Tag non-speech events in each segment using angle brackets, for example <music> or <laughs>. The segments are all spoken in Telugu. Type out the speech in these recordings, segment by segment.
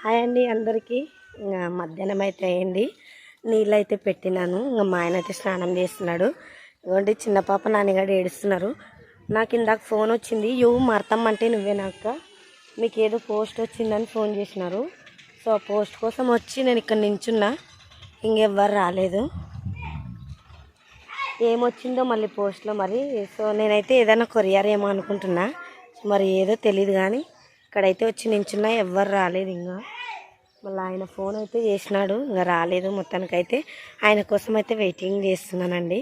హాయ్ అండి అందరికీ. ఇంకా మధ్యాహ్నం అయితే అయింది. నీళ్ళు అయితే పెట్టినాను. ఇంకా మా ఆయన అయితే స్నానం చేస్తున్నాడు. ఇదిగోండి చిన్న పాప నాన్నగాడు ఏడుస్తున్నారు. నాకు ఇందాక ఫోన్ వచ్చింది. యూ మరతమ్మంటే నువ్వే నాకు మీకు ఏదో పోస్ట్ వచ్చిందని ఫోన్ చేసినారు. సో ఆ పోస్ట్ కోసం వచ్చి నేను ఇక్కడ నించున్నా. ఇంకెవ్వరు రాలేదు. ఏమొచ్చిందో మళ్ళీ పోస్ట్లో మరి. సో నేనైతే ఏదైనా కొరియర్ ఏమో అనుకుంటున్నా. మరి ఏదో తెలియదు కానీ ఇక్కడైతే వచ్చి నించున్నా ఎవ్వరు రాలేదు ఇంకా. మళ్ళీ ఆయన ఫోన్ అయితే చేసినాడు ఇంకా రాలేదు మొత్తానికైతే. ఆయన కోసం అయితే వెయిటింగ్ చేస్తున్నానండి.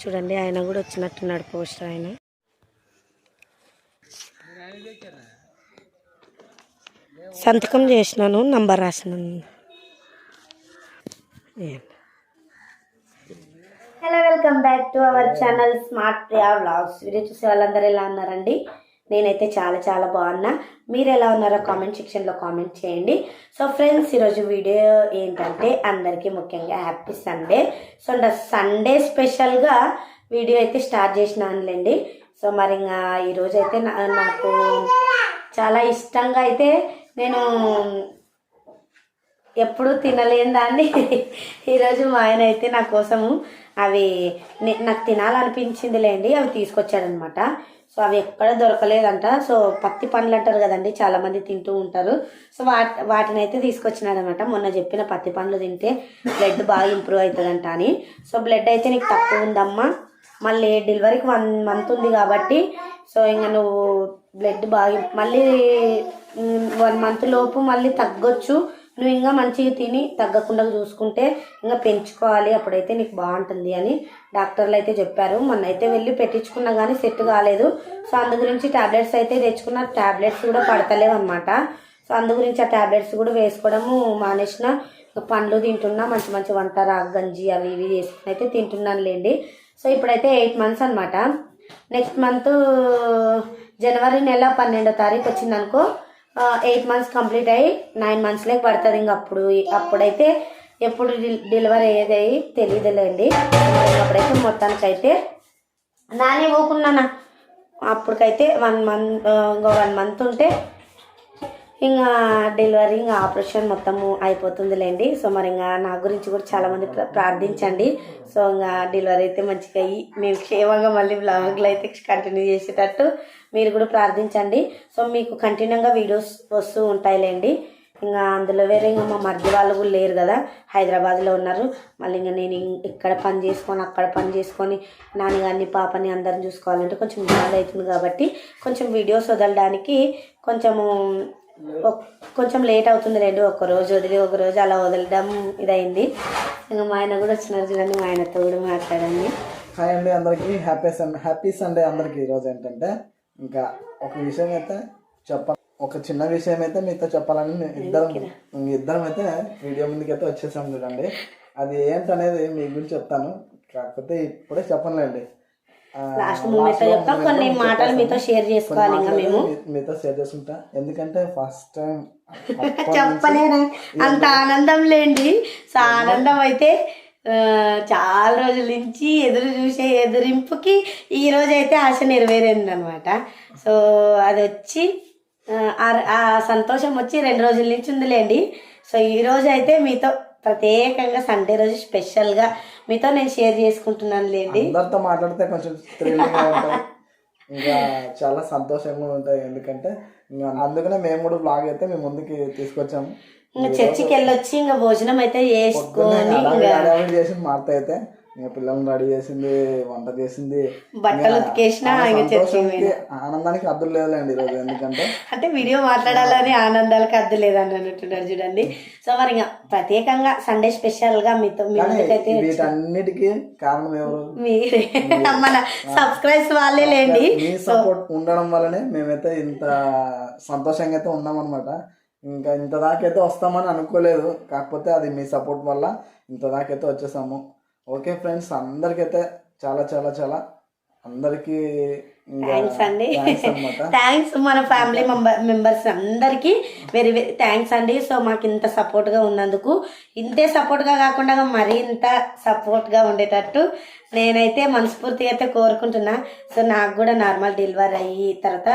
చూడండి ఆయన కూడా వచ్చినట్టున్నాడు పోస్టర్ ఆయన. సంతకం చేసినాను number రాసినాను. Hello welcome back to our channel smart Priya vlogs video చూసే వాళ్ళందరూ ఎలా ఉన్నారండి? నేనైతే చాలా చాలా బాగున్నా. మీరు ఎలా ఉన్నారో కామెంట్ సెక్షన్లో కామెంట్ చేయండి. సో ఫ్రెండ్స్ ఈరోజు వీడియో ఏంటంటే అందరికీ ముఖ్యంగా హ్యాపీ సండే సో సండే స్పెషల్గా వీడియో అయితే స్టార్ట్ చేసినానులేండి. సో మరి ఇంకా ఈరోజు అయితే నాకు చాలా ఇష్టంగా అయితే నేను ఎప్పుడు తినలేని దాన్ని <laughs> ఈరోజు మా ఆయన అయితే నా కోసము అవి నాకు తినాలనిపించిందిలేండి అవి తీసుకొచ్చాడనమాట సో అవి ఎక్కడ దొరకలేదంట. సో పత్తి పండ్లు అంటారు కదండి చాలా మంది తింటూ ఉంటారు. సో వాటి వాటిని అయితే తీసుకొచ్చినాడనమాట మొన్న చెప్పిన పత్తి పండ్లు తింటే బ్లడ్ బాగా ఇంప్రూవ్ అవుతుందంట అని. సో బ్లడ్ అయితే నీకు తక్కువ ఉందమ్మా. మళ్ళీ డెలివరీకి వన్ మంత్ ఉంది కాబట్టి సో ఇంకా నువ్వు బ్లడ్ బాగా మళ్ళీ వన్ మంత్ లోపు మళ్ళీ తగ్గొచ్చు. నువ్వు ఇంకా మంచిగా తిని తగ్గకుండా చూసుకుంటే ఇంకా పెంచుకోవాలి అప్పుడైతే నీకు బాగుంటుంది అని డాక్టర్లు అయితే చెప్పారు. మొన్న అయితే వెళ్ళి పెట్టించుకున్నా కానీ సెట్ కాలేదు. సో అందు గురించి టాబ్లెట్స్ అయితే తెచ్చుకున్న టాబ్లెట్స్ కూడా పడతలేవు అనమాట సో అందు గురించి ఆ టాబ్లెట్స్ కూడా వేసుకోవడము మానేసిన. పండ్లు తింటున్నా మంచి మంచి వంట రాగి గంజి అవి ఇవి చేసుకుని అయితే తింటున్నాను లేండి సో ఇప్పుడైతే ఎయిట్ మంత్స్ అనమాట నెక్స్ట్ మంత్ జనవరి నెల పన్నెండో తారీఖు వచ్చిందనుకో ఎయిట్ మంత్స్ కంప్లీట్ అయ్యి నైన్ మంత్స్లోకి పడుతుంది ఇంక అప్పుడు. అప్పుడైతే ఎప్పుడు డెలివరీ అయ్యేది తెలియదులేండి అప్పుడైతే అప్పుడైతే మొత్తానికైతే నానే పోకున్నానా అప్పటికైతే వన్ మంత్ ఇంకా వన్ మంత్ ఉంటే ఇంకా డెలివరీ ఇంకా ఆపరేషన్ మొత్తము అయిపోతుందిలేండి. సో మరి ఇంకా నా గురించి కూడా చాలా మంది ప్రార్థించండి. సో ఇంకా డెలివరీ అయితే మంచిగా అయ్యి మేము క్షేమంగా మళ్ళీ బ్లాగ్లు అయితే కంటిన్యూ చేసేటట్టు మీరు కూడా ప్రార్థించండి. సో మీకు కంటిన్యూగా వీడియోస్ వస్తూ ఉంటాయిలేండి. ఇంకా అందులో వేరే ఇంకా మా మధ్య వాళ్ళు కూడా లేరు కదా హైదరాబాద్లో ఉన్నారు. మళ్ళీ ఇంకా నేను ఇం- ఇక్కడ పని చేసుకొని అక్కడ పని చేసుకొని నాన్నగారిని పాపని అందరిని చూసుకోవాలంటే కొంచెం బాధ అవుతుంది కాబట్టి కొంచెం వీడియోస్ వదలడానికి కొంచెము కొంచెం లేట్ అవుతుంది రెండు ఒక రోజు వదిలి ఒక రోజు అలా వదలడం ఇదైంది. ఇంకా మా ఆయన కూడా వచ్చినారు చూడండి మా ఆయనతో కూడా మాట్లాడండి. హాయ్ అండి అందరికీ. హ్యాపీ సండే హ్యాపీ సండే అందరికీ ఈరోజు ఏంటంటే ఇంకా ఒక విషయం అయితే చెప్ప ఒక చిన్న విషయం అయితే మీతో చెప్పాలని ఇద్దరం ఇద్దరం అయితే వీడియో ముందుకు అయితే వచ్చేసాం చూడండి. అది ఏంటనేది మీ గురించి చెప్తాను. కాకపోతే ఇప్పుడే చెప్పనులేండి. లాస్ట్ మూమెంట్లో చెప్తాం. కొన్ని మాటలు మీతో షేర్ చేసుకోవాలి ఇంకా మేము. మీ- మీతో షేర్ చేసుకుంటా. ఎందుకంటే ఫస్ట్ టైం <laughs> చెప్పలేనా? అంత ఆనందం లేండి. ఆనందం అయితే చాలా రోజుల నుంచి ఎదురు చూసే ఎదురింపుకి ఈ అయితే ఆశ నెరవేరింది అనమాట సో అది వచ్చి ఆ, సంతోషం వచ్చి రెండు రోజుల నుంచి ఉందిలేండి. సో ఈ అయితే మీతో ప్రత్యేకంగా సండే రోజు స్పెషల్గా మీతో నేను షేర్ చేసుకుంటున్నాను లేండి. అందరితో మాట్లాడితే కొంచెం ఇంకా చాలా సంతోషంగా ఉంటుంది ఎందుకంటే అందుకనే మేము కూడా బ్లాగ్ అయితే మేము ముందుకి తీసుకొచ్చాము ఇంకా చర్చికి వెళ్ళొచ్చి ఇంకా భోజనం అయితే చేసుకొని అలాగే హడావిడి చేసింది మా అత్త అయితే. ఇంకా పిల్లల్ని రెడీ చేసింది వంట చేసింది. బట్టలు ఉతికేసినా ఆనందానికి అద్దులు లేదులేండి ఈరోజు ఎందుకంటే అంటే వీడియో మాట్లాడాలని ఆనందాలకు అద్దు లేదని అన్నట్టున్నారు చూడండి. సో మరి ఇంకా ప్రత్యేకంగా సండే స్పెషల్గా మీతో వీటన్నిటికీ కారణం ఎవరు? మీరే. <laughs> మన సబ్స్క్రైబ్స్ వాళ్ళే లేండి. మీ సపోర్ట్ ఉండడం వల్లనే మేమైతే ఇంత సంతోషంగా అయితే ఉన్నామన్నమాట. ఇంకా ఇంత దాకైతే వస్తామని అనుకోలేదు. కాకపోతే అది మీ సపోర్ట్ వల్ల ఇంత దాకైతే వచ్చేసాము. ఓకే ఫ్రెండ్స్ అందరికైతే చాలా చాలా చాలా అందరికీ థ్యాంక్స్ అండి. థ్యాంక్స్ <laughs> మన ఫ్యామిలీ మెంబర్ మెంబర్స్ అందరికీ వెరీ వెరీ థ్యాంక్స్ అండి. సో మాకు ఇంత సపోర్ట్గా ఉన్నందుకు. ఇంతే సపోర్ట్గా కాకుండా మరీ ఇంత సపోర్ట్గా ఉండేటట్టు నేనైతే మనస్ఫూర్తిగా అయితే కోరుకుంటున్నా. సో నాకు కూడా నార్మల్ డెలివరీ అయ్యి తర్వాత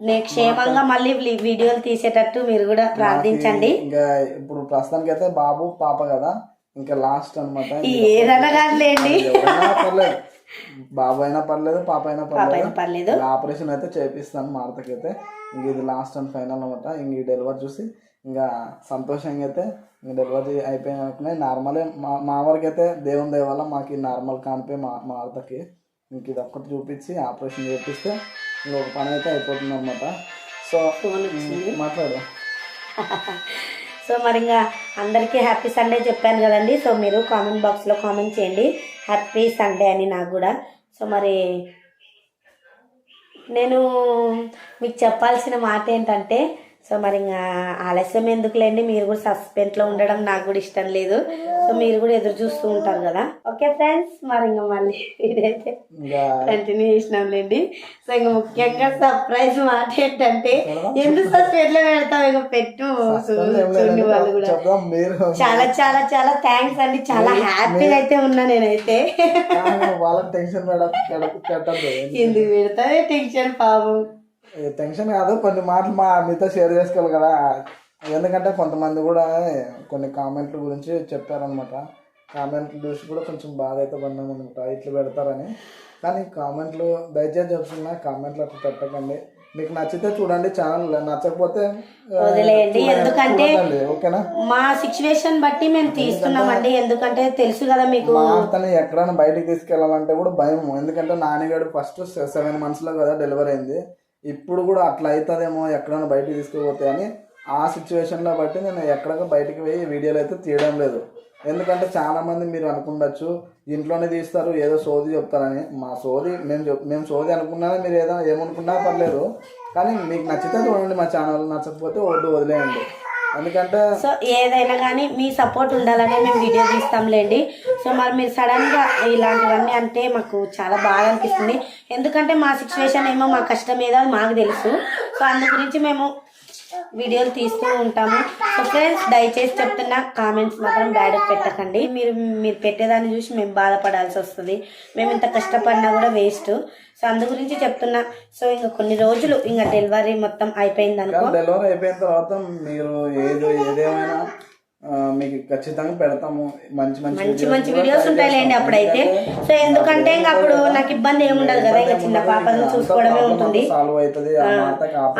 నేను క్షేమంగా మళ్ళీ వీడియోలు తీసేటట్టు మీరు కూడా ప్రార్థించండి. ఇంకా ఇప్పుడు ప్రస్తుతానికి అయితే బాబు పాప కదా ఇంకా లాస్ట్ అనమాట ఏదైనా కాదులేండి. పర్లేదు. బాబు అయినా పర్లేదు పాప అయినా పర్లేదు. ఆపరేషన్ అయితే చేపిస్తాను అయితే ఇంక ఇది లాస్ట్ అండ్ ఫైనల్ అనమాట ఇంక ఈ డెలివరీ చూసి ఇంకా సంతోషంగా అయితే ఇంక డెలివరీ అయిపోయినాకనే నార్మలే మా మా వరకు అయితే దేవుని దయ వల్ల మాకు నార్మల్ కానిపోయి మా మారుతకి ఇంక ఇది ఒక్కటి చూపించి ఆపరేషన్ చేపిస్తే ఇంకొక పని అయితే అయిపోతుంది అనమాట సో మాట్లాడు. <laughs> సో మరి ఇంకా అందరికీ హ్యాపీ సండే చెప్పాను కదండి. సో మీరు కామెంట్ బాక్స్లో కామెంట్ చేయండి. హ్యాపీ సండే అని నాకు కూడా. సో మరి నేను మీకు చెప్పాల్సిన మాట ఏంటంటే సో మరి ఇంకా ఆలస్యం ఎందుకులేండి? మీరు కూడా సస్పెన్స్లో ఉండడం నాకు కూడా ఇష్టం లేదు. సో మీరు కూడా ఎదురు చూస్తూ ఉంటారు కదా. ఓకే ఫ్రెండ్స్ మరి ఇంకా మళ్ళీ ఇదైతే కంటిన్యూ చేసినాంలేండి. సో ఇంకా ముఖ్యంగా సర్ప్రైజ్ మాట ఏంటంటే ఎందుకు సస్పెన్స్లో పెడతావు? ఇంకా పెట్టు వాళ్ళు కూడా. చాలా చాలా చాలా థ్యాంక్స్ అండి. చాలా హ్యాపీగా అయితే ఉన్నా నేనైతే. ఎందుకు పెడతావే టెన్షన్ పాపం? టెన్షన్ కాదు. కొన్ని మాటలు మా మీతో షేర్ చేసుకోవాలి కదా. ఎందుకంటే కొంతమంది కూడా కొన్ని కామెంట్ల గురించి చెప్పారనమాట కామెంట్లు చూసి కూడా కొంచెం బాధ అయితే పడినాం అనమాట ఇట్లా పెడతారని. కానీ కామెంట్లు దయచేసి చెప్తున్నా కామెంట్లు అట్లా పెట్టకండి. మీకు నచ్చితే చూడండి ఛానల్ నచ్చకపోతే వదిలేయండి. ఎందుకంటే ఓకేనా? మా సిచ్యువేషన్ బట్టి మేము తీస్తున్నామండి. ఎందుకంటే తెలుసు కదా మీకు. అత్తని ఎక్కడైనా బయటికి తీసుకెళ్ళాలంటే కూడా భయం. ఎందుకంటే నాన్నగారు ఫస్ట్ సెవెన్ మంత్స్లో కదా డెలివరీ అయింది. ఇప్పుడు కూడా అట్లా అవుతుందేమో ఎక్కడైనా బయటికి తీసుకుపోతే అని ఆ సిచ్యువేషన్లో బట్టి నేను ఎక్కడికి బయటికి పోయి వీడియోలు అయితే తీయడం లేదు. ఎందుకంటే చాలామంది మీరు అనుకుండొచ్చు ఇంట్లోనే తీస్తారు ఏదో సోది చెప్తారని. మా సోది మేము చెప్ మేము సోది అనుకున్నా మీరు ఏదో ఏమనుకున్నా పర్లేదు. కానీ మీకు నచ్చితే చూడండి మా ఛానల్ నచ్చకపోతే వద్దు వదిలేయండి. ఎందుకంటే సో ఏదైనా కానీ మీ సపోర్ట్ ఉండాలనే మేము వీడియో తీస్తాంలేండి. సో మరి మీరు సడన్గా ఇలాంటివన్నీ అంటే మాకు చాలా బాధ అనిపిస్తుంది. ఎందుకంటే మా సిచ్యువేషన్ ఏమో మా కష్టం ఏదో అది మాకు తెలుసు. సో అందు గురించి మేము వీడియోలు తీస్తూ ఉంటాము. ఓకే ఫ్రెండ్స్ దయచేసి చెప్తున్నా కామెంట్స్ మాత్రం బ్యాడ్ పెట్టకండి. మీరు మీరు పెట్టేదాన్ని చూసి మేము బాధపడాల్సి వస్తుంది. మేము ఇంత కష్టపడినా కూడా వేస్ట్. సో అందు గురించి చెప్తున్నా. సో ఇంకా కొన్ని రోజులు ఇంకా డెలివరీ మొత్తం అయిపోయింది అనుకో. డెలివరీ అయిపోయిన తర్వాత మీరు ఏదో ఏదేమైనా మీకు ఖచ్చితంగా పెడతాము. మంచి మంచి మంచి మంచి వీడియోస్ ఉంటాయిలేండి. అప్పుడైతే. సో ఎందుకంటే ఇంకా అప్పుడు నాకు ఇబ్బంది ఏమి ఉండదు కదా ఇంకా చిన్న పాపను చూసుకోవడమే ఉంటుంది. సాల్వ్ అవుతుంది.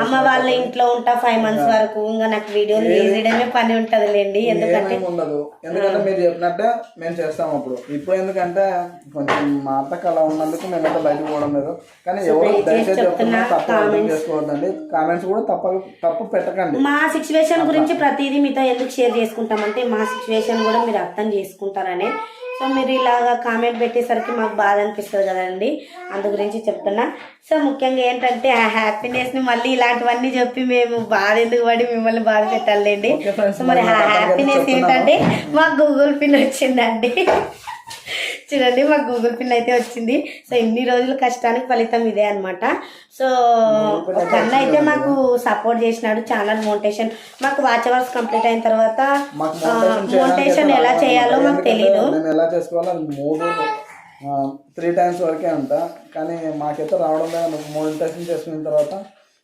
అమ్మ వాళ్ళ ఇంట్లో ఉంటా ఫైవ్ మంత్స్ వరకు ఇంకా నాకు వీడియోలు తీయడమే పని ఉంటదిలేండి. ఎందుకంటే ఏమేమి ఉండదు. ఎందుకంటే మీరు చెప్పినట్టే మేము చేస్తాం అప్పుడు. ఇప్పుడు ఎందుకంటే కొంచెం మా అత్తకు అలా ఉన్నందుకు మేమైతే బయటకు పోవడం లేదు. కానీ ఎవరు దయచేసి చెప్తున్నా తప్పు అర్థం చేసుకోవద్దండి. కామెంట్స్ కూడా తప్ప తప్పు పెట్టకండి. మా సిచ్యువేషన్ గురించి ప్రతిదీ మీతో ఎందుకు షేర్ చేసుకుంటామంటే మా సిచ్యువేషన్ కూడా మీరు అర్థం చేసుకుంటారనే. సో మీరు ఇలాగా కామెంట్ పెట్టేసరికి మాకు బాధ అనిపిస్తుంది కదండి. అందు గురించి చెప్తున్నా. సో ముఖ్యంగా ఏంటంటే ఆ హ్యాపీనెస్ని మళ్ళీ ఇలాంటివన్నీ చెప్పి మేము బాధ ఎందుకు పడి మిమ్మల్ని బాధ పెట్టాలండి సో మరి ఆ హ్యాపీనెస్. ఏంటంటే మాకు గూగుల్ పిన్ వచ్చిందండి. చూడండి మాకు గూగుల్ పిన్ అయితే వచ్చింది. సో ఇన్ని రోజుల కష్టానికి ఫలితం ఇదే అన్నమాట. సో ఒక అన్న అయితే మాకు సపోర్ట్ చేసినాడు ఛానల్ మోటేషన్ మాకు వాచ్ అవర్స్ కంప్లీట్ అయిన తర్వాత మోటేషన్ ఎలా. చేయాలో మాకు తెలియదు ఎలా త్రీ టైమ్స్ వరకే అంట. కానీ మాకైతే రావడం లేదు. మోనిటైజేషన్ చేసుకున్న తర్వాత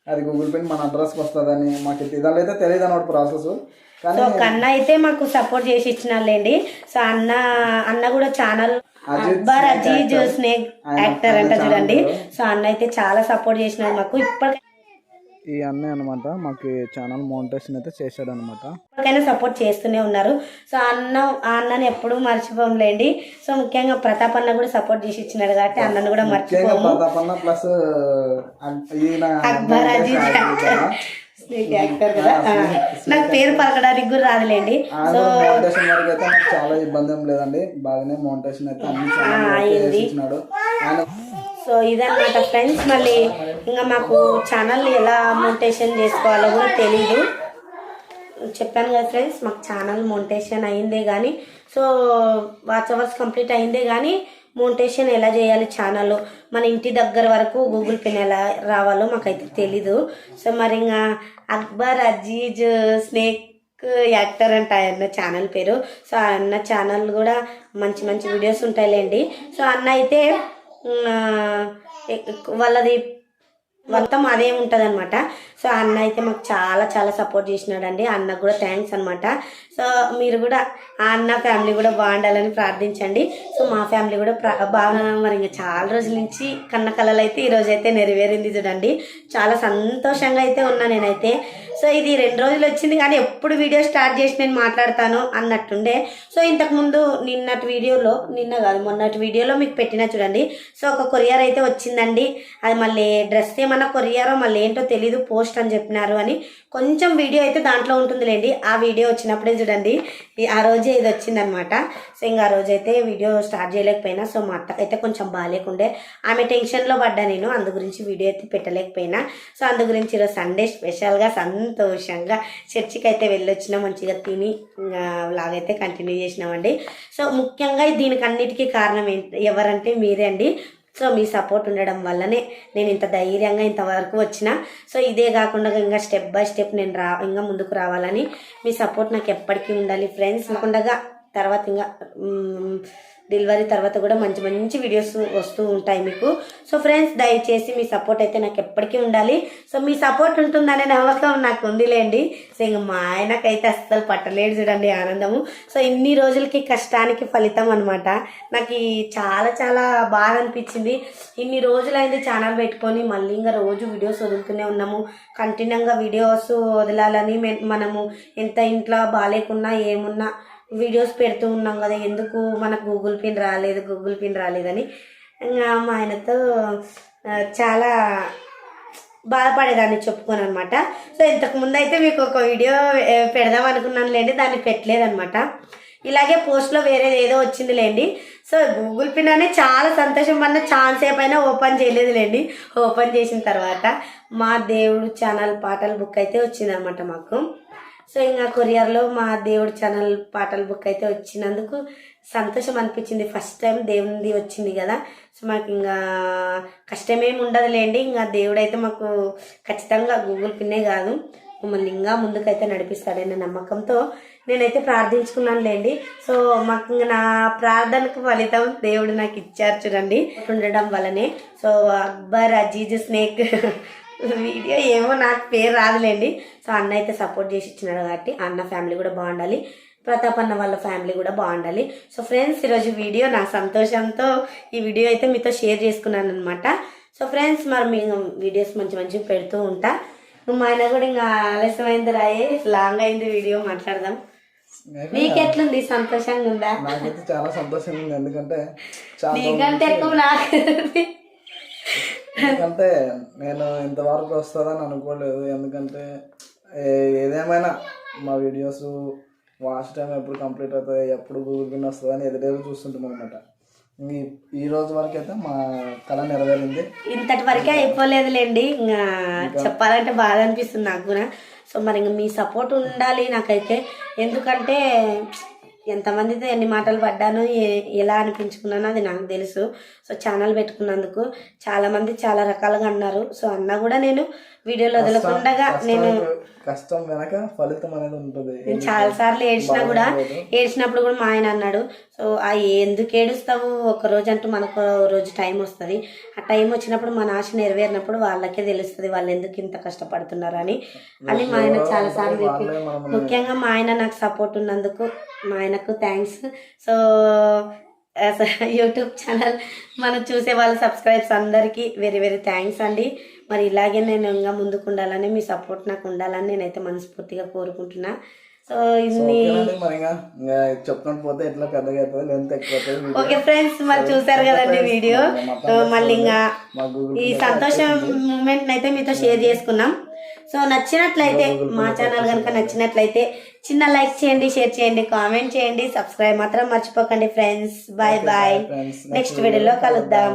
అది గూగుల్ పే మన అడ్రస్కి వస్తుందని మాకు ఇదాలు అయితే తెలియదు అన్నమాట ప్రాసెస్ సో ఒక అన్న అయితే మాకు సపోర్ట్ చేసి ఇచ్చినారులేండి. సో అన్న అన్న కూడా channel Akbar Aziz. Snake actor అంట చూడండి. సో అన్న అయితే చాలా సపోర్ట్ చేసినాడు మాకు. ఇప్పటికైనా ఈ అన్నయ్య అనమాట మాకు ఛానల్ మోనిటైజేషన్ అయితే చేశాడు అనమాట ఇప్పటికైనా సపోర్ట్ చేస్తూనే ఉన్నారు. సో అన్న ఆ అన్నని ఎప్పుడూ మర్చిపోంలేండి సో ముఖ్యంగా ప్రతాప్ అన్న కూడా సపోర్ట్ చేసి ఇచ్చినాడు కాబట్టి అన్నను కూడా మర్చిపోము. ప్రతాప్ అన్న ప్లస్ అక్బర్ అజీజ్ <laughs> యాక్టర్ కదా? నాకు పేరు పలకడానికి కూడా రాదులేండి. సో మోనిటేషన్ వరకు అయితే నాకు చాలా ఇబ్బంది ఏం లేదండి. బాగానే మోనిటేషన్ అయితే అన్ని చాలా సో ఇదన్నమాట ఫ్రెండ్స్ మళ్ళీ ఇంకా మాకు ఛానల్ ఎలా మోనిటేషన్ చేసుకోవాలో కూడా తెలీదు. చెప్పాను కదా ఫ్రెండ్స్ మాకు ఛానల్ మోనిటేషన్ అయిందే కానీ సో వాచ్ అవర్స్ కంప్లీట్ అయిందే కానీ మోనిటేషన్ ఎలా చేయాలి ఛానల్ మన ఇంటి దగ్గర వరకు గూగుల్ పిన్ ఎలా రావాలో మాకైతే తెలీదు. సో మరి ఇంకా అక్బర్ అజీజ్ స్నేక్ యాక్టర్ అంట ఆయన ఛానల్ పేరు. సో ఆ అన్న ఛానల్ కూడా మంచి మంచి వీడియోస్ ఉంటాయిలేండి. సో అన్న అయితే వాళ్ళది మొత్తం అదే ఉంటుంది అనమాట సో అన్న అయితే మాకు చాలా చాలా సపోర్ట్ చేసినాడండి. అన్నకు కూడా థ్యాంక్స్ అనమాట సో మీరు కూడా ఆ అన్న ఫ్యామిలీ కూడా బాగుండాలని ప్రార్థించండి. సో మా ఫ్యామిలీ కూడా ప్ర- బాగా మరి ఇంకా చాలా రోజుల నుంచి కన్న కళలు అయితే ఈరోజు అయితే నెరవేరింది చూడండి. చాలా సంతోషంగా అయితే ఉన్నా నేనైతే. సో ఇది రెండు రోజులు వచ్చింది కానీ ఎప్పుడు వీడియో స్టార్ట్ చేసి నేను మాట్లాడతాను అన్నట్టుండే. సో ఇంతకుముందు నిన్నటి వీడియోలో నిన్న కాదు మొన్నటి వీడియోలో మీకు పెట్టిన చూడండి. సో ఒక కొరియర్ అయితే వచ్చిందండి. అది మళ్ళీ డ్రెస్ ఏమన్నా కొరియరో మళ్ళీ ఏంటో తెలీదు పోస్ట్ అని చెప్పినారు అని కొంచెం వీడియో అయితే దాంట్లో ఉంటుందిలేండి. ఆ వీడియో వచ్చినప్పుడే చూడండి. ఆ రోజే ఇది వచ్చిందనమాట. సో ఇంకా ఆ రోజైతే వీడియో స్టార్ట్ చేయలేకపోయినా. సో మా అత్తకైతే కొంచెం బాగాలేకుండే. ఆమె టెన్షన్లో పడ్డా నేను. అందు గురించి వీడియో అయితే పెట్టలేకపోయినా. సో అందు గురించి ఈరోజు సండే స్పెషల్గా సంతోషంగా చర్చికి అయితే వెళ్ళొచ్చినా మంచిగా తిని లాగైతే కంటిన్యూ చేసినామండి. సో ముఖ్యంగా దీనికి అన్నిటికీ కారణం ఏంటి ఎవరంటే మీరే అండి. సో మీ సపోర్ట్ ఉండడం వల్లనే నేను ఇంత ధైర్యంగా ఇంతవరకు వచ్చిన. సో ఇదే కాకుండా ఇంకా స్టెప్ బై స్టెప్ నేను రా ఇంకా ముందుకు రావాలని మీ సపోర్ట్ నాకు ఎప్పటికీ ఉండాలి. ఫ్రెండ్స్ ఉండగా తర్వాత ఇంకా డెలివరీ తర్వాత కూడా మంచి మంచి వీడియోస్ వస్తూ ఉంటాయి మీకు. సో ఫ్రెండ్స్ దయచేసి మీ సపోర్ట్ అయితే నాకు ఎప్పటికీ ఉండాలి. సో మీ సపోర్ట్ ఉంటుందనే నమ్మకం నాకు ఉందిలేండి. సో ఇంక మా ఆయనకైతే అస్సలు పట్టలేడు చూడండి ఆనందము. సో ఇన్ని రోజులకి కష్టానికి ఫలితం అనమాట నాకు చాలా చాలా బాగా అనిపించింది. ఇన్ని రోజులైంది ఛానల్ పెట్టుకొని మళ్ళీ ఇంకా రోజు వీడియోస్ వదులుతూనే ఉన్నాము. కంటిన్యూగా వీడియోస్ వదలాలని మనము ఎంత ఇంట్లో బాగాలేకున్నా ఏమున్నా వీడియోస్ పెడుతూ ఉన్నాం కదా ఎందుకు మనకు గూగుల్ పిన్ రాలేదు గూగుల్ పిన్ రాలేదని. ఇంకా మా ఆయనతో చాలా బాధపడేదాన్ని చెప్పుకోను అనమాట సో ఇంతకు ముందు అయితే మీకు ఒక వీడియో పెడదాం అనుకున్నాను లేండి దాన్ని పెట్టలేదనమాట. ఇలాగే పోస్ట్లో వేరేది ఏదో వచ్చింది లేండి సో గూగుల్ పిన్ అనే చాలా సంతోషం పడిన ఛాన్స్ అయినా ఓపెన్ చేయలేదు లేండి ఓపెన్ చేసిన తర్వాత మా దేవుడు ఛానల్ పాటల బుక్ అయితే వచ్చిందనమాట మాకు. సో ఇంకా కొరియర్లో మా దేవుడి ఛానల్ పాటల బుక్ అయితే వచ్చినందుకు సంతోషం అనిపించింది. ఫస్ట్ టైం దేవునిది వచ్చింది కదా. సో మాకు ఇంకా కష్టమేమి ఉండదులేండి. ఇంకా దేవుడైతే మాకు ఖచ్చితంగా గూగుల్ పిన్నే కాదు. మమ్మల్ని ఇంకా ముందుకైతే నడిపిస్తాడనే నమ్మకంతో నేనైతే ప్రార్థించుకున్నాను లేండి సో మాకు ఇంకా నా ప్రార్థనకు ఫలితం దేవుడు నాకు ఇచ్చారు చూడండి. ఉండడం వల్లనే. So Akbar Aziz snake video ఏమో నాకు పేరు రాదులేండి. సో అన్న అయితే సపోర్ట్ చేసి ఇచ్చినాడు కాబట్టి అన్న ఫ్యామిలీ కూడా బాగుండాలి. ప్రతాప్ అన్న వాళ్ళ ఫ్యామిలీ కూడా బాగుండాలి. సో ఫ్రెండ్స్ ఈరోజు వీడియో నా సంతోషంతో ఈ వీడియో అయితే మీతో షేర్ చేసుకున్నాను అనమాట సో ఫ్రెండ్స్ మరి మీ వీడియోస్ మంచి మంచివి పెడుతూ ఉంటా. మా ఆయన కూడా ఇంకా ఆలస్యమైంది రాయే లాంగ్ అయింది వీడియో మాట్లాడదాం. మీకు ఎట్లుంది సంతోషంగా ఉందా? చాలా సంతోషంగా ఉంది. ఎందుకంటే నీకంటే ఎక్కువ నాకు ఎందుకంటే నేను ఇంతవరకు వస్తుందని అనుకోలేదు. ఎందుకంటే ఏదేమైనా మా వీడియోస్ వాచ్ టైం ఎప్పుడు కంప్లీట్ అవుతుంది ఎప్పుడు గూగుల్ పిన్ వస్తుందని ఎదురేదో చూస్తుంటాం అనమాట ఈ ఈ రోజు వరకు అయితే మా కళ నెరవేరింది. ఇంతటి వరకే అయిపోలేదులేండి. ఇంకా చెప్పాలంటే బాధ అనిపిస్తుంది నాకు కూడా. సో మరి ఇంకా మీ సపోర్ట్ ఉండాలి నాకైతే. ఎందుకంటే ఎంతమందితో ఎన్ని మాటలు పడ్డాను ఎలా అనిపించుకున్నానో అది నాకు తెలుసు. సో ఛానల్ పెట్టుకున్నందుకు చాలా మంది చాలా రకాలుగా అన్నారు. సో అన్నా కూడా నేను వీడియోలు వదలకుండగా నేను కష్టం వెనక ఫలితం అనేది ఉంటుంది. నేను చాలా సార్లు ఏడ్చినా కూడా ఏడ్చినప్పుడు కూడా మా ఆయన అన్నాడు సో ఆ ఎందుకు ఏడుస్తావు? ఒక రోజు అంటూ మనకు రోజు టైం వస్తుంది. టైం వచ్చినప్పుడు మన ఆశ నెరవేరినప్పుడు వాళ్ళకే తెలుస్తుంది వాళ్ళు ఎందుకు ఇంత కష్టపడుతున్నారు అని అని మా ఆయన చాలా సార్లు చెప్పి ముఖ్యంగా మా ఆయన నాకు సపోర్ట్ ఉన్నందుకు మా ఆయనకు థ్యాంక్స్ సో యూట్యూబ్ ఛానల్ మనం చూసే వాళ్ళ సబ్స్క్రైబ్స్ అందరికీ వెరీ వెరీ థ్యాంక్స్ అండి. మరి ఇలాగే నేను ఇంకా ముందుకు ఉండాలని మీ సపోర్ట్ నాకు ఉండాలని నేనైతే మనస్ఫూర్తిగా కోరుకుంటున్నా. సో ఇన్ని పోతే ఎట్లా పెద్దగా. ఓకే ఫ్రెండ్స్ మరి చూసారు కదండి వీడియో సో మళ్ళీ ఇంకా ఈ సంతోషం మూమెంట్ అయితే మీతో షేర్ చేసుకున్నాం. సో నచ్చినట్లయితే మా ఛానల్ కనుక నచ్చినట్లయితే చిన్న లైక్ చేయండి షేర్ చేయండి కామెంట్ చేయండి సబ్స్క్రైబ్ మాత్రం మర్చిపోకండి ఫ్రెండ్స్ బాయ్ బాయ్ నెక్స్ట్ వీడియోలో కలుద్దాం.